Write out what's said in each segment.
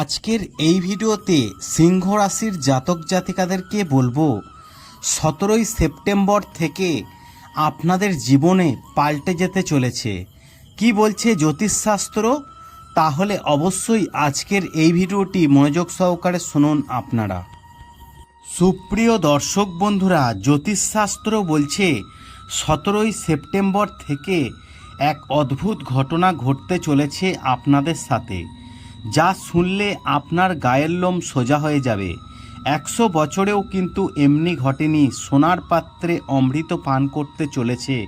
আজকের এই ভিডিওতে সিংহ রাশির জাতক জাতিকাদেরকে বলব, সতেরোই সেপ্টেম্বর থেকে আপনাদের জীবনে পাল্টে যেতে চলেছে। কি বলছে জ্যোতিষশাস্ত্র? তাহলে অবশ্যই আজকের এই ভিডিওটি মনোযোগ সহকারে শুনুন আপনারা। সুপ্রিয় দর্শক বন্ধুরা, জ্যোতিষশাস্ত্র বলছে, সতেরোই সেপ্টেম্বর থেকে এক অদ্ভুত ঘটনা ঘটতে চলেছে আপনাদের সাথে। যা শুনলে আপনার গায়ের লোম সোজা হয়ে যাবে। একশো বছরেও কিন্তু এমনি ঘটেনি সোনার পাত্রে অমৃত পান করতে চলেছে।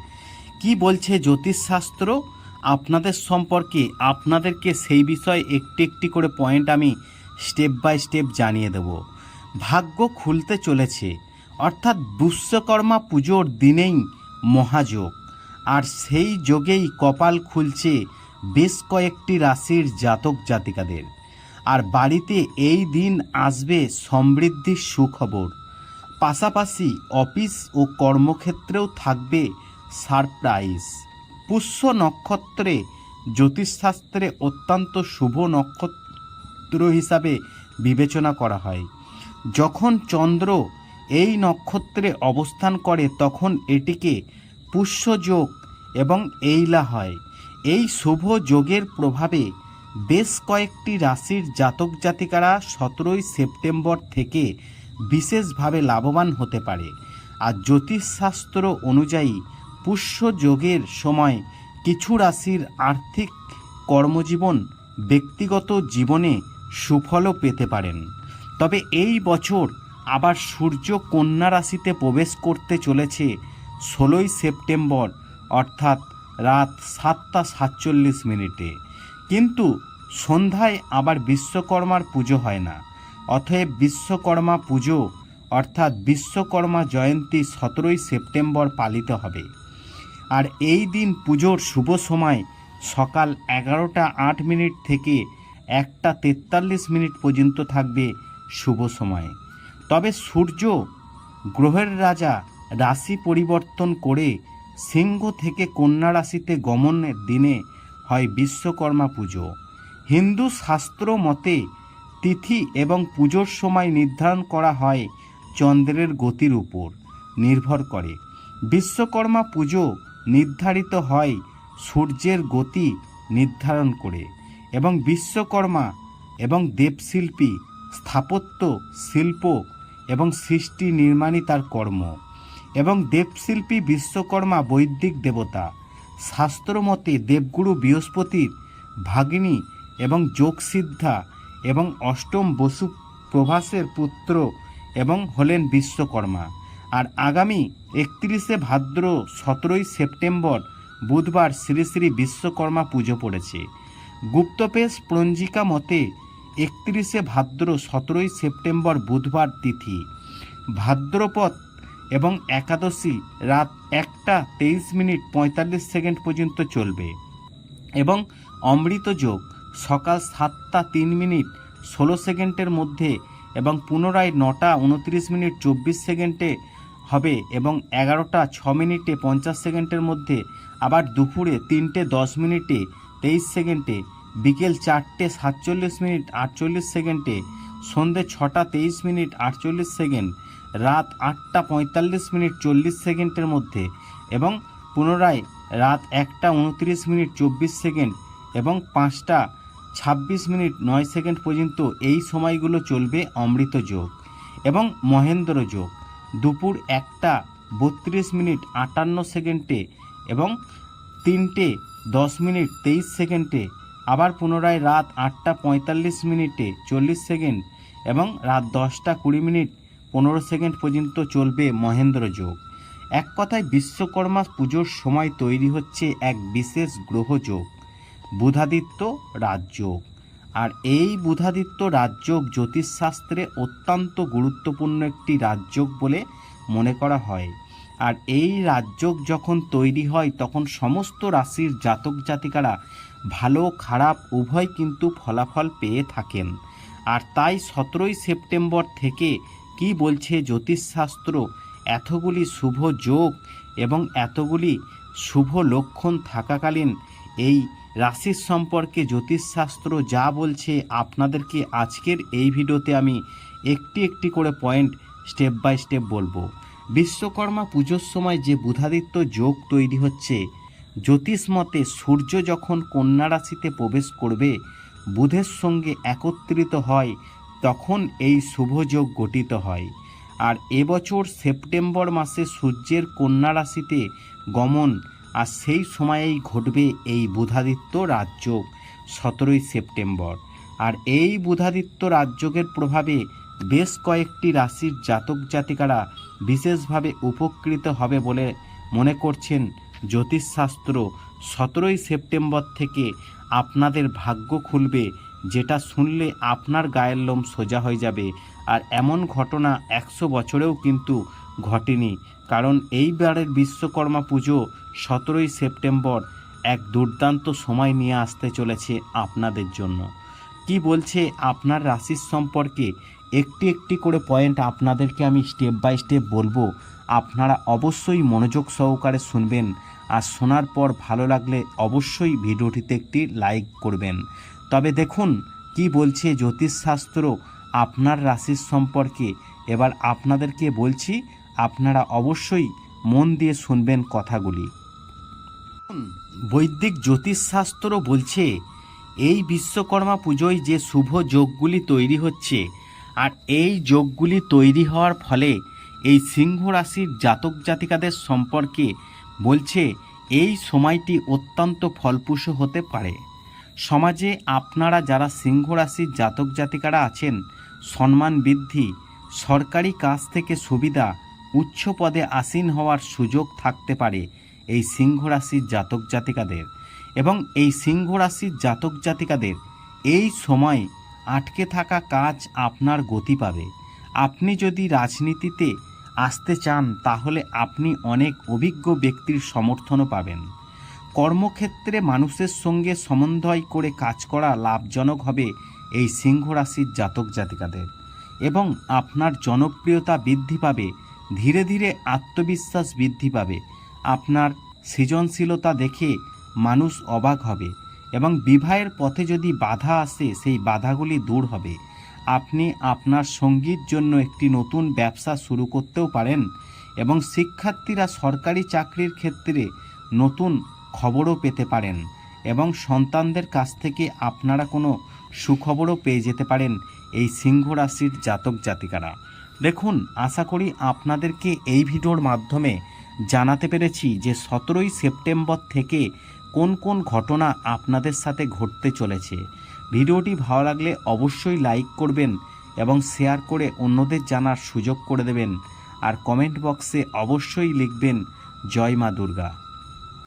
কি বলছে জ্যোতিষশাস্ত্র? আপনাদের সম্পর্কে, আপনাদেরকে সেই বিষয়ে একটি একটি করে পয়েন্ট আমি স্টেপ বাই স্টেপ জানিয়ে দেব। ভাগ্য খুলতে চলেছে, অর্থাৎ বিশ্বকর্মা পুজোর দিনেই মহাযোগ। আর সেই যোগেই কপাল খুলছে বেশ কয়েকটি রাশির জাতক জাতিকাদের। আর বাড়িতে এই দিন আসবে সমৃদ্ধির সুখবর। পাশাপাশি অফিস ও কর্মক্ষেত্রেও থাকবে সারপ্রাইজ। পুষ্য নক্ষত্রে জ্যোতিষশাস্ত্রে অত্যন্ত শুভ নক্ষত্র হিসাবে বিবেচনা করা হয়। যখন চন্দ্র এই নক্ষত্রে অবস্থান করে, তখন এটিকে পুষ্যযোগ এবং এইলা হয়। এই শুভ যোগের প্রভাবে বেশ কয়েকটি রাশির জাতক জাতিকারা সতেরোই সেপ্টেম্বর থেকে বিশেষভাবে লাভবান হতে পারে। আর জ্যোতিষশাস্ত্র অনুযায়ী পুষ্য যোগের সময় কিছু রাশির আর্থিক কর্মজীবন ব্যক্তিগত জীবনে সুফলও পেতে পারেন। তবে এই বছর আবার সূর্য কন্যা রাশিতে প্রবেশ করতে চলেছে ষোলোই সেপ্টেম্বর, অর্থাৎ রাত সাতটা সাতচল্লিশ মিনিটে। কিন্তু সন্ধ্যায় আবার বিশ্বকর্মার পুজো হয় না। অতএব বিশ্বকর্মা পুজো, অর্থাৎ বিশ্বকর্মা জয়ন্তী সতেরোই সেপ্টেম্বর পালিত হবে। আর এই দিন পুজোর শুভ সময় সকাল এগারোটা আট মিনিট থেকে একটা তেতাল্লিশ মিনিট পর্যন্ত থাকবে শুভ সময়ে। তবে সূর্য গ্রহের রাজা রাশি পরিবর্তন করে সিংহ থেকে কন্যা রাশিতে গমনের দিনে হয় বিশ্বকর্মা পুজো। হিন্দু শাস্ত্র মতে তিথি এবং পুজোর সময় নির্ধারণ করা হয় চন্দ্রের গতির উপর নির্ভর করে। বিশ্বকর্মা পুজো নির্ধারিত হয় সূর্যের গতি নির্ধারণ করে এবং বিশ্বকর্মা এবং দেবশিল্পী স্থাপত্য, শিল্প এবং সৃষ্টি নির্মাণই তার কর্ম। এবং দেবশিল্পী বিশ্বকর্মা বৈদিক দেবতা। শাস্ত্রমতে দেবগুরু বৃহস্পতির ভাগিনী এবং যোগসিদ্ধা এবং অষ্টম বসু প্রভাসের পুত্র এবং হলেন বিশ্বকর্মা। আর আগামী একত্রিশে ভাদ্র সতেরোই সেপ্টেম্বর বুধবার শ্রী শ্রী বিশ্বকর্মা পুজো পড়েছে। গুপ্তপেশ পঞ্জিকা মতে একত্রিশে ভাদ্র সতেরোই সেপ্টেম্বর বুধবার তিথি। ভাদ্রপদ এবং একাদশী রাত একটা তেইশ মিনিট পঁয়তাল্লিশ সেকেন্ড পর্যন্ত চলবে। এবং অমৃত যোগ সকাল সাতটা তিন মিনিট ষোলো সেকেন্ডের মধ্যে এবং পুনরায় নটা উনত্রিশ মিনিট চব্বিশ সেকেন্ডে হবে এবং এগারোটা ছ মিনিটে পঞ্চাশ সেকেন্ডের মধ্যে আবার দুপুরে তিনটে দশ মিনিটে তেইশ সেকেন্ডে, বিকেল চারটে সাতচল্লিশ মিনিট আটচল্লিশ সেকেন্ডে, সন্ধে ছটা তেইশ মিনিট আটচল্লিশ সেকেন্ড রাত আটটা পঁয়তাল্লিশ মিনিট চল্লিশ সেকেন্ডের মধ্যে এবং পুনরায় রাত একটা উনত্রিশ মিনিট চব্বিশ সেকেন্ড এবং পাঁচটা ছাব্বিশ মিনিট নয় সেকেন্ড পর্যন্ত এই সময়গুলো চলবে অমৃত যোগ এবং মহেন্দ্র যোগ। দুপুর একটা বত্রিশ মিনিট আটান্ন সেকেন্ডে এবং তিনটে দশ মিনিট তেইশ সেকেন্ডে। আবার পুনরায় রাত আটটা পঁয়তাল্লিশ মিনিটে চল্লিশ সেকেন্ড এবং রাত দশটা কুড়ি মিনিট পনেরো সেকেন্ড পর্যন্ত চলবে মহেন্দ্র যোগ। এক কথায় বিশ্বকর্মা পুজোর সময় তৈরি হচ্ছে এক বিশেষ গ্রহযোগ বুধাদিত্য রাজযোগ আর এই বুধাদিত্য রাজযোগ জ্যোতিষশাস্ত্রে অত্যন্ত গুরুত্বপূর্ণ একটি রাজযোগ বলে মনে করা হয়। আর এই রাজযোগ যখন তৈরি হয়, তখন সমস্ত রাশির জাতক জাতিকারা ভালো খারাপ উভয় কিন্তু ফলাফল পেয়ে থাকেন। আর তাই সতেরোই সেপ্টেম্বর থেকে কি বলছে জ্যোতিষশাস্ত্র? এতগুলি শুভ যোগ এবং এতগুলি শুভ লক্ষণ থাকাকালীন এই রাশির সম্পর্কে জ্যোতিষশাস্ত্র যা বলছে আপনাদেরকে আজকের এই ভিডিওতে আমি একটি একটি করে পয়েন্ট স্টেপ বাই স্টেপ বলব। বিশ্বকর্মা পুজোর সময় যে বুধাদিত্য যোগ তৈরি হচ্ছে, জ্যোতিষ মতে সূর্য যখন কন্যা রাশিতে প্রবেশ করবে, বুধের সঙ্গে একত্রিত হয় তখন এই শুভযোগ গঠিত হয়। আর এবছর সেপ্টেম্বর মাসে সূর্যের কন্যা রাশিতে গমন, আর সেই সময়েই ঘটবে এই বুধাদিত্য রাজযোগ, সতেরোই সেপ্টেম্বর। আর এই বুধাদিত্য রাজযোগের প্রভাবে বেশ কয়েকটি রাশির জাতক জাতিকারা বিশেষভাবে উপকৃত হবে বলে মনে করছেন জ্যোতিষশাস্ত্র। সতেরোই সেপ্টেম্বর থেকে আপনাদের ভাগ্য খুলবে যেটা শুনলে আপনার গায়ের লোম সোজা হয়ে যাবে। আর এমন ঘটনা একশো বছরেও কিন্তু ঘটেনি। কারণ এইবারের বিশ্বকর্মা পুজো সতেরোই সেপ্টেম্বর এক দুর্দান্ত সময় নিয়ে আসতে চলেছে আপনাদের জন্য। কি বলছে আপনার রাশির সম্পর্কে? একটি একটি করে পয়েন্ট আপনাদেরকে আমি স্টেপ বাই স্টেপ বলব। আপনারা অবশ্যই মনোযোগ সহকারে শুনবেন। আর শোনার পর ভালো লাগলে অবশ্যই ভিডিওটিতে একটি লাইক করবেন। তবে দেখুন, কি বলছে জ্যোতিষশাস্ত্র আপনার রাশির সম্পর্কে। এবার আপনাদেরকে বলছি, আপনারা অবশ্যই মন দিয়ে শুনবেন কথাগুলি। বৈদিক জ্যোতিষশাস্ত্র বলছে, এই বিশ্বকর্মা পুজোয় যে শুভ যোগগুলি তৈরি হচ্ছে আর এই যোগগুলি তৈরি হওয়ার ফলে এই সিংহ রাশির জাতক জাতিকাদের সম্পর্কে বলছে, এই সময়টি অত্যন্ত ফলপ্রসূ হতে পারে। সমাজে আপনারা যারা সিংহ রাশির জাতক জাতিকারা আছেন, সম্মান বৃদ্ধি, সরকারি কাজ থেকে সুবিধা, উচ্চ পদে আসীন হওয়ার সুযোগ থাকতে পারে এই সিংহ রাশির জাতক জাতিকাদের। এবং এই সিংহ রাশির জাতক জাতিকাদের এই সময় আটকে থাকা কাজ আপনার গতি পাবে। আপনি যদি রাজনীতিতে আসতে চান, তাহলে আপনি অনেক অভিজ্ঞ ব্যক্তির সমর্থনও পাবেন। কর্মক্ষেত্রে মানুষের সঙ্গে সমন্বয় করে কাজ করা লাভজনক হবে এই সিংহ রাশির জাতক জাতিকাদের। এবং আপনার জনপ্রিয়তা বৃদ্ধি পাবে, ধীরে ধীরে আত্মবিশ্বাস বৃদ্ধি পাবে, আপনার সৃজনশীলতা দেখে মানুষ অবাক হবে এবং বিবাহের পথে যদি বাধা আসে, সেই বাধাগুলি দূর হবে। আপনি আপনার সঙ্গীর জন্য একটি নতুন ব্যবসা শুরু করতেও পারেন এবং শিক্ষার্থীরা সরকারি চাকরির ক্ষেত্রে নতুন খবরও পেতে পারেন এবং সন্তানদের কাছ থেকে আপনারা কোনো সুখবরও পেয়ে যেতে পারেন এই সিংহ রাশির জাতক জাতিকারা। দেখুন, আশা করি আপনাদেরকে এই ভিডিওর মাধ্যমে জানাতে পেরেছি যে সতেরোই সেপ্টেম্বর থেকে কোন কোন ঘটনা আপনাদের সাথে ঘটতে চলেছে। ভিডিওটি ভালো লাগলে অবশ্যই লাইক করবেন এবং শেয়ার করে অন্যদের জানার সুযোগ করে দেবেন। আর কমেন্ট বক্সে অবশ্যই লিখবেন, জয় মা দুর্গা।